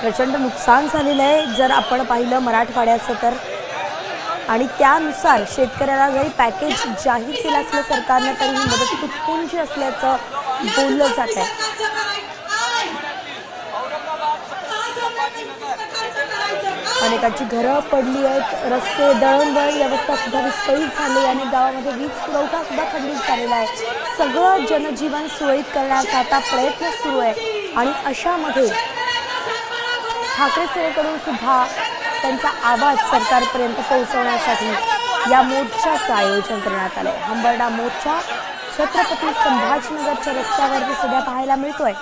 प्रचंड नुकसान झालेलं आहे. जर आपण पाहिलं मराठवाड्याचं तर. आणि त्यानुसार शेतकऱ्याला जरी पॅकेज जाहीर केलं असलं सरकारनं तरी ही मदत तुटपुंजी असल्याचं बोललं जात आहे. अनेकांची घरं पडली आहेत. रस्ते दळणवळण व्यवस्था सुद्धा विस्कळीत झाली आणि गावामध्ये वीज पुरवठा सुद्धा खंडित झालेला आहे. सगळं जनजीवन सुरळीत करण्याचा आता प्रयत्न सुरू आहे. आणि अशामध्ये ठाकरे सेनेकडून सुद्धा त्यांचा आवाज सरकारपर्यंत पोहोचवण्यासाठी या मोर्चाचं आयोजन करण्यात आलंय. हंबरडा मोर्चा छत्रपती संभाजीनगरच्या रस्त्यावरती सध्या पाहायला मिळतोय.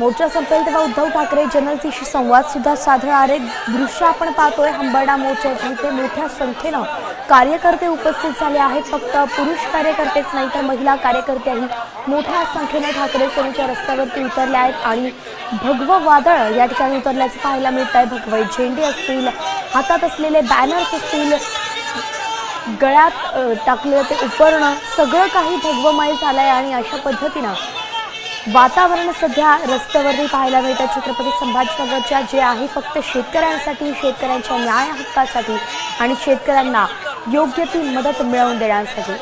मोर्चा संपेल तेव्हा उद्धव ठाकरे जनतेशी संवाद सुद्धा साधणारे दृश्य आपण पाहतोय हंबरडा मोर्चाच्या इथे मोठ्या संख्येनं कार्यकर्ते उपस्थित झाले आहेत. फक्त पुरुष कार्यकर्तेच नाही तर महिला कार्यकर्त्याही मोठ्या संख्येने ठाकरे सेनेच्या रस्त्यावरती उतरल्या आहेत आणि भगवं वादळ या ठिकाणी उतरल्याचं पाहायला मिळत आहे भगवे झेंडे असतील हातात असलेले बॅनर्स असतील गळ्यात टाकलेलं ते उपरणं सगळं काही भगवमय झालं आहे आणि अशा पद्धतीनं वातावरण सध्या रस्त्यावरती पाहायला मिळतं छत्रपती संभाजीनगरच्या जे आहे फक्त शेतकऱ्यांसाठी शेतकऱ्यांच्या न्याय हक्कासाठी आणि शेतकऱ्यांना योग्य ती मदत मिळवून देण्यासाठी.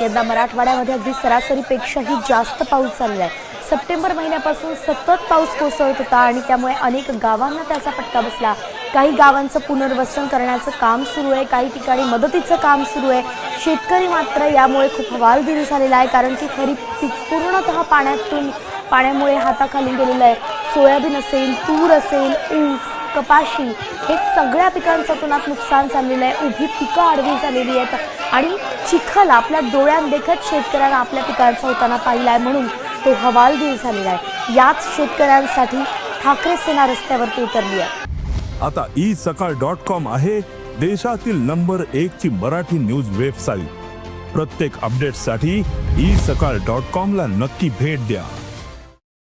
यंदा मराठवाड्यामध्ये अगदी सरासरीपेक्षाही जास्त पाऊस झालेला आहे सप्टेंबर महिन्यापासून सतत पाऊस कोसळत होता आणि त्यामुळे अनेक गावांना त्याचा फटका बसला. काही गावांचं पुनर्वसन करण्याचं काम सुरू आहे काही ठिकाणी मदतीचं काम सुरू आहे. शेतकरी मात्र यामुळे खूप हवालदिल झालेला आहे कारण की खरीप पीक पूर्णतः पाण्यातून पाण्यामुळे हाताखाली गेलेलं आहे. सोयाबीन असेल तूर असेल ऊस कपाशी हे सगळ्या पिकांचं तुनात नुकसान झालेलं आहे. उभी पिकं आडवी झालेली आहेत. आणि चिखल आपल्या डोळ्यांदेखत शेतकऱ्यांना आपल्या पिकांचा होताना पाहिला आहे म्हणून तो हवालदिल झालेला आहे. याच शेतकऱ्यांसाठी ठाकरे सेना रस्त्यावरती उतरली आहे. आता ई सकाळ डॉट कॉम आहे देशातील नंबर एक ची मराठी न्यूज वेबसाईट. प्रत्येक अपडेटसाठी ई सकाळ डॉट कॉम ला नक्की भेट द्या.